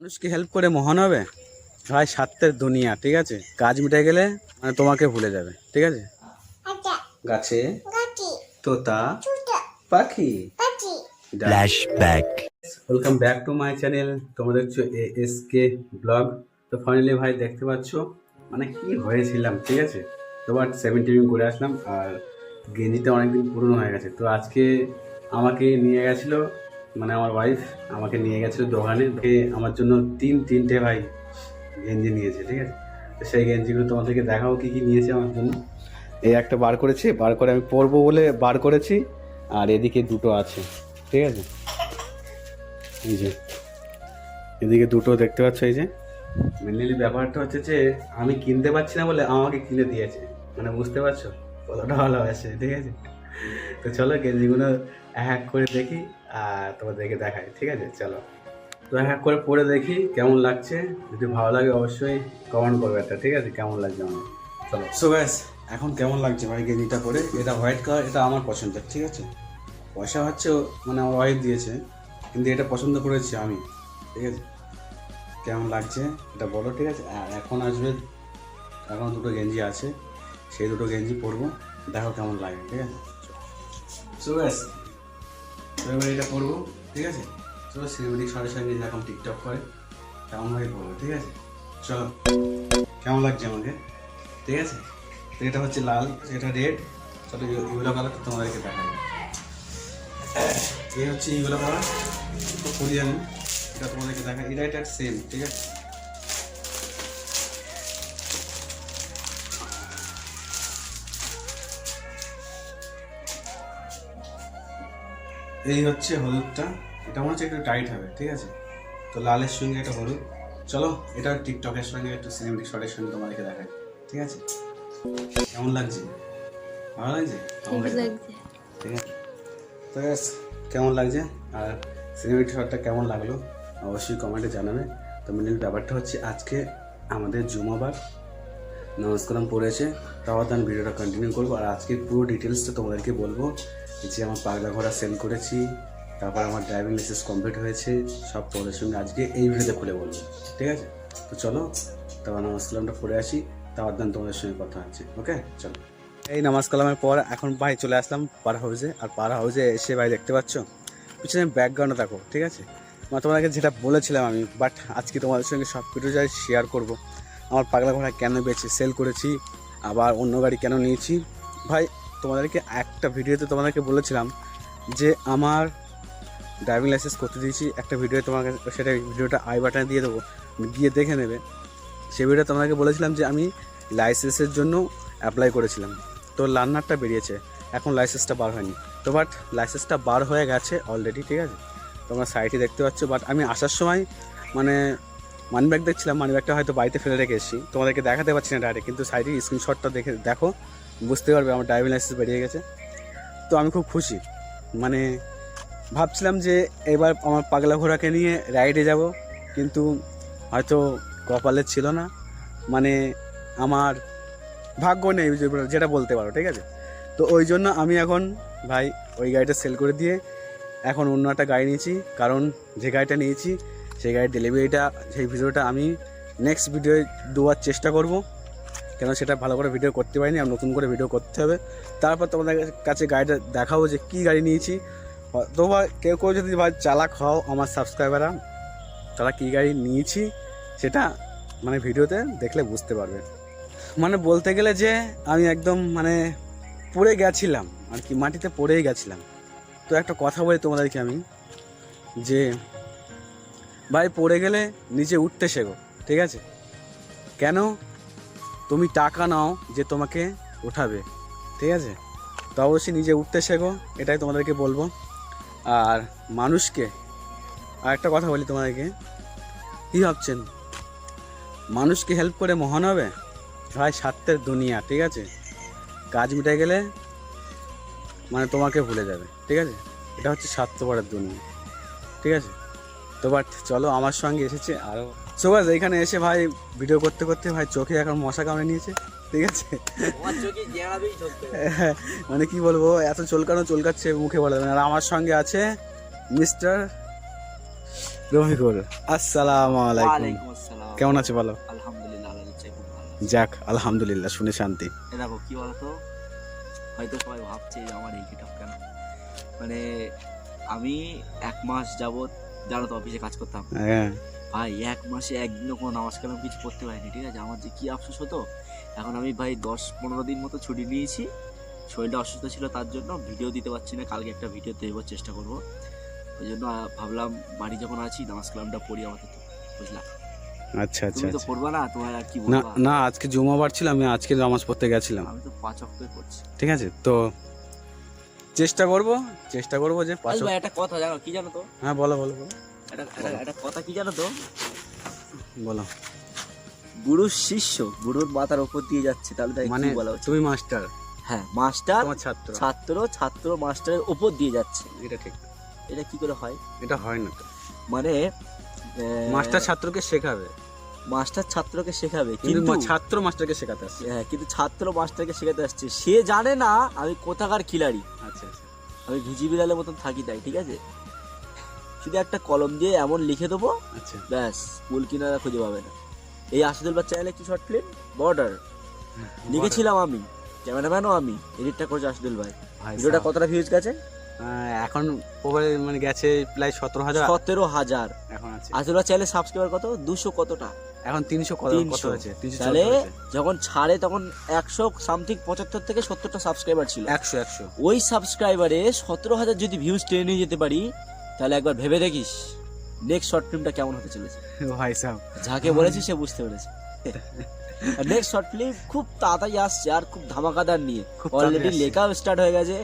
মানুষকে হেল্প করে মহান হবে? ভাই স্বার্থের দুনিয়া ঠিক আছে? কাজ মিটে গেলে মানে তোমাকে ভুলে যাবে ঠিক আছে? গাছে? তোতা? পাখি. Welcome back to my channel তোমরা দেখছ এস কে ব্লগ তো ফাইনালি ভাই দেখতে পাচ্ছ? মানে কি হয়েছিলাম ঠিক আছে? তো বাট সেভেন্টিন করে আসলাম আর গেঞ্জিটা অনেকদিন পুরনো হয়ে গেছে। তো আজকে আমাকে নিয়ে গেছিল মানে আমার ওয়াইফ আমাকে নিয়ে গেছিল দোকানে আমার জন্য তিন তিনটে ভাই গেঞ্জি নিয়েছে ঠিক আছে? তো সেই গেঞ্জিগুলো তোমাদেরকে দেখাও কি কি নিয়েছে আমার জন্য। এই একটা বার করেছি বার করে আমি পরবো বলে বার করেছি আর এদিকে দুটো আছে ঠিক আছে? এই যে এদিকে দুটো দেখতে পাচ্ছ এই যে। মেনলি ব্যাপারটা হচ্ছে যে আমি কিনতে পারছি না বলে আমাকে কিনে দিয়েছে মানে বুঝতে পারছ? কতটা ভালোবাসে ঠিক আছে? তো চলো গেঞ্জিগুলো এক এক করে দেখি। আর তোমাদেরকে দেখাই ঠিক আছে? চলো। তো এক এক করে পরে দেখি কেমন লাগছে। যদি ভালো লাগে অবশ্যই কমেন্ট করবে একটা ঠিক আছে? কেমন লাগছে আমার? চলো। সো ব্যাস এখন কেমন লাগছে ভাই গেঞ্জিটা পরে এটা হোয়াইট কালার এটা আমার পছন্দের ঠিক আছে? পয়সা হচ্ছে মানে আমার ওয়াইফ দিয়েছে কিন্তু এটা পছন্দ করেছি আমি ঠিক আছে? কেমন লাগছে? এটা বলো ঠিক আছে? আর এখন আসবে এখন দুটো গেঞ্জি আছে সেই দুটো গেঞ্জি পরবো দেখো কেমন লাগে ঠিক আছে? সো ব্যাস এবার এটা করব ঠিক আছে? চলো সিলিব্রিটি সঙ্গে সঙ্গে যেরকম টিকটক করে তেমনভাবে করব ঠিক আছে? চলো, কেমন লাগছে আমাকে? ঠিক আছে? এটা হচ্ছে লাল, এটা রেড চলো ইউলো কালারটা তোমাদেরকে দেখাবো এই হচ্ছে ইউলো কালার করি আমি, এটা তোমাদেরকে দেখা এটা এটা সেম ঠিক আছে? এই হচ্ছে হলুদটা। এটা মনে হচ্ছে একটু টাইট হবে ঠিক আছে? তো লালের সঙ্গে এটা হলুদ। চলো এটা টিকটকের সঙ্গে একটু সিনেমেটিক শটের সঙ্গে তোমাদেরকে দেখাই ঠিক আছে? কেমন লাগছে? ভালো লাগছে? ঠিক আছে? তো ব্যাস কেমন লাগছে? আর সিনেমেটিক শটটা কেমন লাগল? অবশ্যই কমেন্টে জানাবে। তো মেন ব্যাপারটা হচ্ছে আজকে আমাদের জুমাবার। নমস্কারম পড়েছে। তাও আমি ভিডিওটা কন্টিনিউ করব। আর আজকে পুরো ডিটেলসটা তোমাদেরকে বলব। যে আমার পাগলা ঘোড়া সেল করেছি, তারপর আমার ড্রাইভিং লাইসেন্স কমপ্লিট হয়েছে, সব তোমাদের সঙ্গে আজকে এই ভিডিওতে খুলে বলব। ঠিক আছে? তো চলো তারপর নমস্কারমটা পড়ে আসি। তাও দেন তোমাদের সঙ্গে কথা হচ্ছে। ওকে চলো। এই নামাজ কালামের পর এখন ভাই চলে আসলাম পার হাউসে আর পার হাউসে এসে ভাই দেখতে পাচ্ছ? পিছনে ব্যাকগ্রাউন্ডে দেখো, ঠিক আছে? মানে তোমাদেরকে যেটা বলেছিলাম আমি বাট আজকে তোমাদের সঙ্গে সব কিছু যাই শেয়ার করব। আমার পাগলা ঘোড়া কেন বেছে সেল করেছি? আবার অন্য গাড়ি কেন নিয়েছি? ভাই, তোমাদেরকে একটা ভিডিওতে তোমাদেরকে বলেছিলাম যে আমার ড্রাইভিং লাইসেন্স করতে দিয়েছি। একটা ভিডিও তোমাকে সেটা ভিডিওটা আই বাটনে দিয়ে দেবো। গিয়ে দেখে নেবে। সে ভিডিও তোমাদেরকে বলেছিলাম যে আমি লাইসেন্সের জন্য অ্যাপ্লাই করেছিলাম। তো লার্নারটা বেরিয়েছে। এখন লাইসেন্সটা বার হয়নি। তো বাট লাইসেন্সটা বার হয়ে গেছে অলরেডি ঠিক আছে? তোমরা সাইটে দেখতে পাচ্ছ। বাট আমি আসার সময় মানে মানি ব্যাগ দেখছিলাম মানি ব্যাগটা হয়তো বাড়িতে ফেলে রেখে এসেছি। তোমাদেরকে দেখাতে পারছি না ডাইরেক্ট কিন্তু সাইডে স্ক্রিনশটটা দেখে, দেখো, বুঝতে পারবে আমার ড্রাইভিং লাইসেন্স বেরিয়ে গেছে। তো আমি খুব খুশি। মানে ভাবছিলাম যে এবার আমার পাগলা ঘোড়াকে নিয়ে রাইডে যাব, কিন্তু হয়তো কপালের ছিল না। মানে আমার ভাগ্য নেই যেটা বলতে পারো, ঠিক আছে? তো ওই জন্য আমি এখন, ভাই, ওই গাড়িটা সেল করে দিয়ে এখন অন্য একটা গাড়ি নিয়েছি, কারণ যে গাড়িটা নিয়েছি সেই গাড়ির ডেলিভারিটা সেই ভিডিওটা আমি নেক্সট ভিডিওয়ে দেওয়ার চেষ্টা করব। কেন সেটা ভালো করে ভিডিও করতে পারিনি, আর নতুন করে ভিডিও করতে হবে। তারপর তোমাদের কাছে গাড়িটা দেখাবো যে কী গাড়ি নিয়েছি। অথবা কেউ কেউ যদি ভাই চালাক হও আমার সাবস্ক্রাইবাররা তারা কী গাড়ি নিয়েছি সেটা মানে ভিডিওতে দেখলে বুঝতে পারবে। মানে বলতে গেলে যে আমি একদম মানে পড়ে গেছিলাম, আর কি মাটিতে পড়েই গেছিলাম। তো একটা কথা বলি তোমাদেরকে আমি, যে ভাই, পড়ে গেলে নিচে উঠতে শেখো, ঠিক আছে? কেন? তুমি টাকা নাও যে তোমাকে উঠাবে, ঠিক আছে? তো অবশ্যই নিজে উঠতে শেখো, এটাই তোমাদেরকে বলব। আর মানুষকে, আর একটা কথা বলি তোমাদেরকে, কী ভাবছেন? মানুষকে হেল্প করে মহান হবে? ভাই, স্বার্থের দুনিয়া, ঠিক আছে? কাজ মিটে গেলে মানে তোমাকে ভুলে যাবে, ঠিক আছে? এটা হচ্ছে স্বার্থপরের দুনিয়া, ঠিক আছে? তো বাট চলো আমার সঙ্গে এসেছে আরও সুভাষ এখানে এসে ভাই ভিডিও করতে করতে ভাই চোখে এখন মশা কামড়ে নিয়েছে ঠিক আছে? মানে কি বলব এত চলকানো চলকাচ্ছে মুখে বলা। আর আমার সঙ্গে আছে মিস্টার রফিকুল। আসসালামু আলাইকুম। কেমন আছে বলো? আলহামদুলিল্লাহ যাক আলহামদুলিল্লাহ শুনে শান্তি। দেখো কি বলতো? হয়তো সবাই ভাবছে আমার এই কেন? মানে আমি এক মাস যাবত জানো তো অফিসে কাজ করতাম। হ্যাঁ। ভাই এক মাসে একদিনও কোনো নামাজ কালাম কিছু করতে পারিনি ঠিক আছে? আমার যে কী আফসোস হতো এখন আমি ভাই দশ পনেরো দিন মতো ছুটি নিয়েছি। শরীরটা অসুস্থ ছিল তার জন্য ভিডিও দিতে পারছি না কালকে একটা ভিডিও দেওয়ার চেষ্টা করব। ওই জন্য ভাবলাম বাড়ি যখন আছি নামাজ কালামটা পড়ি আপাতত বুঝলা? আচ্ছা আচ্ছা তুমি তো আচ্ছা। পড়বা না তোমার আর কি না না আজকে জুমাবার ছিল আমি আজকে নামাজ পড়তে গেছিলাম। আমি তো পাঁচ অক্টই পড়ছি। ঠিক আছে? তো চেষ্টা করব চেষ্টা করব যে পাঁচ ভাই একটা কথা জানো কি জানো তো? হ্যাঁ বলো বলো বলো। একটা একটা- কথা কি জানো তো? বলো। গুরুর শিষ্য গুরুর মাথার উপর দিয়ে যাচ্ছে তাহলে তাই মানে বলা তুমি মাস্টার। হ্যাঁ মাস্টার তোমার ছাত্র। ছাত্র ছাত্র মাস্টারের উপর দিয়ে যাচ্ছে। এটা ঠিক। এটা কি করে হয়? এটা হয় না। তো মানে মাস্টার ছাত্রকে শেখাবে। মাস্টার ছাত্রকে শেখাবে কিন্তু ছাত্র মাস্টারকে শেখাতে আসছে। হ্যাঁ কিন্তু ছাত্র মাস্টারকে শেখাতে আসছে। সে জানে না আমি কোথাকার খিলাড়ি। আচ্ছা আচ্ছা। আমি ভিজি বিড়ালের মতন থাকি তাই ঠিক আছে? শুধু একটা কলম দিয়ে এমন লিখে দেবো আচ্ছা। ব্যাস স্কুল কিনারা খুঁজে পাবে না। এই আশিদুল বাচ্চা চ্যানেলে কি শর্ট ফিল্ম বর্ডার লিখেছিলাম আমি ক্যামেরাম্যানও আমি এডিটটা করেছে আশিদুল ভাই। ভিডিওটা কতটা ভিউজ গেছে? এখন মোবাইল মানে গেছে প্রায় সতেরো হাজার। সতেরো হাজার। এখন আছে। ভাই চ্যানেলে সাবস্ক্রাইবার কত? দুশো কতটা? এখন তিনশো কত কত 300 হয়েছে? তিনশো তাহলে যখন ছাড়ে তখন একশো সামথিং পঁচাত্তর থেকে সত্তরটা সাবস্ক্রাইবার ছিল। একশো একশো। ওই সাবস্ক্রাইবারে সতেরো হাজার যদি ভিউজ টেনে নিয়ে যেতে পারি তাহলে একবার ভেবে দেখিস নেক্সট শর্ট ফিল্মটা কেমন হতে চলেছে। ভাই সাহেব যাকে বলেছি সে বুঝতে পেরেছে। নেক্সট শর্ট ফিল্ম খুব তাড়াতাড়ি আসছে আর খুব ধামাকাদার নিয়ে। অলরেডি। লেখাও স্টার্ট হয়ে গেছে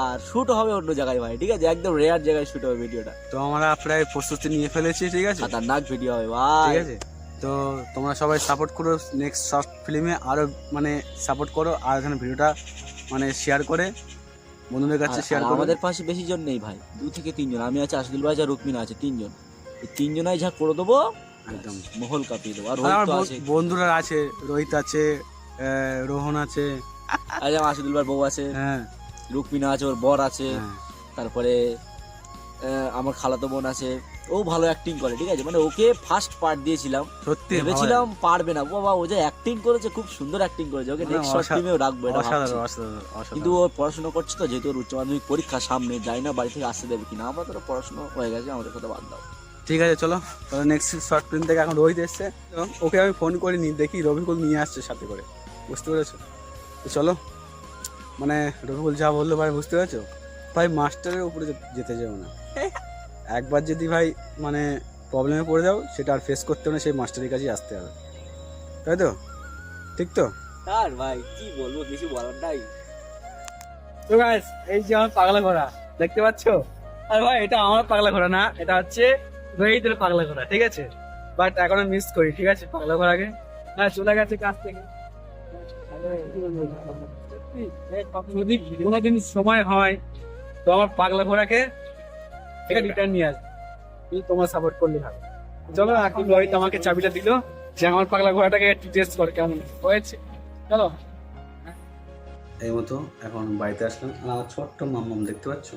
আর শুট হবে অন্য জায়গায় ভাই ঠিক আছে? একদম রেয়ার জায়গায় শুট হবে ভিডিওটা তো আমরা প্রায় প্রস্তুতি নিয়ে ফেলেছি ঠিক আছে? খাতারনাক ভিডিও হবে ভাই। ঠিক আছে? তো তোমরা সবাই সাপোর্ট করো নেক্সট শর্ট ফিল্মে আরও মানে সাপোর্ট করো আর এখানে ভিডিওটা মানে শেয়ার করে বন্ধুদের কাছে শেয়ার করো। আমাদের পাশে বেশি জন নেই ভাই দু থেকে তিনজন। আমি আছে আশিদুল ভাই আর রুকমিনা আছে তিনজন। এই তিনজনাই যা করে দেবো একদম। মহল কাঁপিয়ে দেবো আর আমার আছে। বন্ধুরা আছে রোহিত আছে রোহন আছে। আশিদুল বউ আছে। হ্যাঁ। রুকমিনা আছে ওর বর আছে। হ্যাঁ। তারপরে আমার খালাতো বোন আছে। ও ভালো অ্যাক্টিং করে ঠিক আছে? মানে ওকে ফার্স্ট পার্ট দিয়েছিলাম। সত্যি ভেবেছিলাম পারবে না। বাবা ও যে অ্যাক্টিং করেছে খুব সুন্দর অ্যাক্টিং করেছে। ওকে নেক্সট শর্ট ফিল্মেও রাখব কিন্তু ও পড়াশোনা করছে তো যেহেতু ওর উচ্চ মাধ্যমিক পরীক্ষা সামনে যাই না বাড়ি থেকে আসতে দেবে কিনা। আমাদের পড়াশোনা হয়ে গেছে আমাদের কথা বাদ দাও। ঠিক আছে চলো। তাহলে নেক্সট শর্ট ফিল্ম থেকে এখন রোহিত এসছে। এবং ওকে আমি ফোন করিনি দেখি রবিকুল নিয়ে আসছে সাথে করে। বুঝতে পেরেছ? তো চলো। মানে রবিকুল যা বলল ভাই বুঝতে পেরেছ? ভাই মাস্টারের উপরে যেতে যাও না। একবার যদি ভাই মানে প্রবলেমে পড়ে যাও সেটা আর ফেস করতে হবে না সেই মাস্টারের কাছেই আসতে হবে। তাই তো? ঠিক তো? আর ভাই কি বলব কিছু বলার নাই। তো গাইস এই যে আমার পাগলা ঘোড়া দেখতে পাচ্ছো? আর ভাই এটা আমার পাগলা ঘোড়া না এটা হচ্ছে রোহিতের পাগলা ঘোড়া, ঠিক আছে? বাট এখন মিস করি, ঠিক আছে? পাগলা ঘোড়াকে হ্যাঁ চলে গেছে কাছ থেকে। যদি কোনোদিন সময় হয়, তো আমার পাগলা ঘোড়াকে এটা রিটার্ন নিয়ে আসবে। কিন্তু তোমার সাপোর্ট করলে হবে চলো এখন রোহিত আমাকে চাবিটা দিল যে আমার পাগলা ঘোড়াটাকে একটু টেস্ট করে কেমন হয়েছে। চলো। এই মতো এখন বাড়িতে আসলাম। আমার ছোট্ট মাম্মাম দেখতে পাচ্ছ?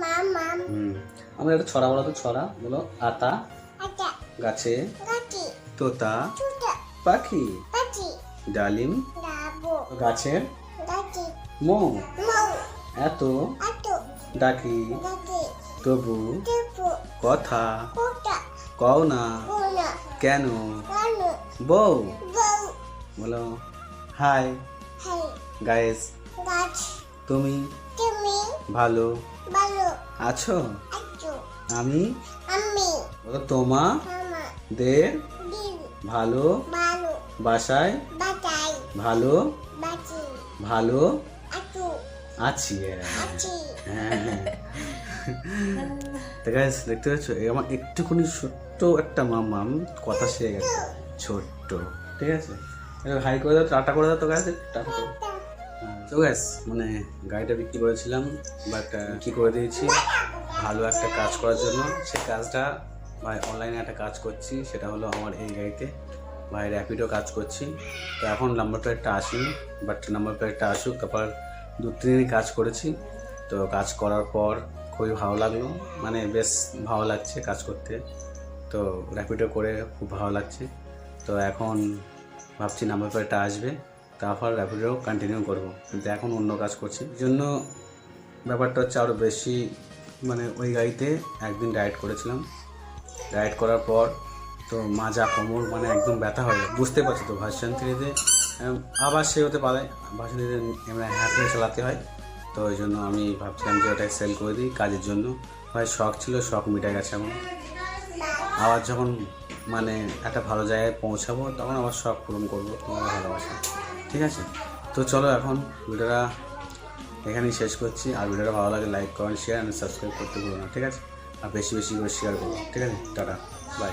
মাম একটা ছড়া বলা তো ছড়া বলো। আতা আতা। তোতা পাখি। ডালিম। গাছের। মো। এত। ডাকি। তবু। কথা। কও না। কেন? কেন? বউ। বউ। বলো। হাই। হাই। তুমি। ভালো। আছো? আমি? তোমা? din, ভালো? বাসায়? ভালো? ভালো? আছি। aci, হ্যাঁ। দেখতে পাচ্ছ? আমার একটুখানি ছোট্ট একটা মামাম কথা শিখে গেছে। ছোট্ট ঠিক আছে? হাই করে দাও টাটা করে দাও তো গাছ টাটা। তো গ্যাস মানে গাড়িটা বিক্রি করেছিলাম বাট কি করে দিয়েছি। ভালো একটা কাজ করার জন্য। সেই কাজটা, ভাই অনলাইনে একটা কাজ করছি, সেটা হলো আমার এই গাড়িতে। ভাই র্যাপিডও কাজ করছি। তো এখন নাম্বার প্লেটটা আসেনি বাট নাম্বার প্লেটটা আসুক, তারপর দু, তিন কাজ করেছি। তো কাজ করার পর খুবই ভালো লাগল। মানে বেশ ভালো লাগছে কাজ করতে। তো র্যাপিডো করে খুব ভালো লাগছে। তো এখন ভাবছি নাম্বার প্লেটটা আসবে। তারপর র্যাপিডো কন্টিনিউ করব। কিন্তু এখন অন্য কাজ করছি। জন্য ব্যাপারটা হচ্ছে আরও বেশি মানে ওই গাড়িতে একদিন রাইড করেছিলাম। রাইড করার পর তো মাজা, কোমর মানে একদম ব্যথা হয়ে যায় বুঝতে পারছি তো ভার্সন থ্রিতে আবার সে হতে পারে। ভার্সন থ্রিতে এমনি হ্যাপে চালাতে হয়। তো ওই জন্য আমি ভাবছিলাম যে ওটাই সেল করে দিই কাজের জন্য। ভাই শখ ছিল, শখ মিটে গেছে এখন আবার যখন মানে একটা ভালো জায়গায় পৌঁছাবো, তখন আবার শখ পূরণ করব। তোমার ভালোবাসা। ঠিক আছে? তো চলো এখন ভিডিওটা এখানেই শেষ করছি। আর ভিডিওটা ভালো লাগে like comment share and subscribe করতে ভুলো না, ঠিক আছে? আর বেশি বেশি করে শেয়ার করব ঠিক আছে? Tata bye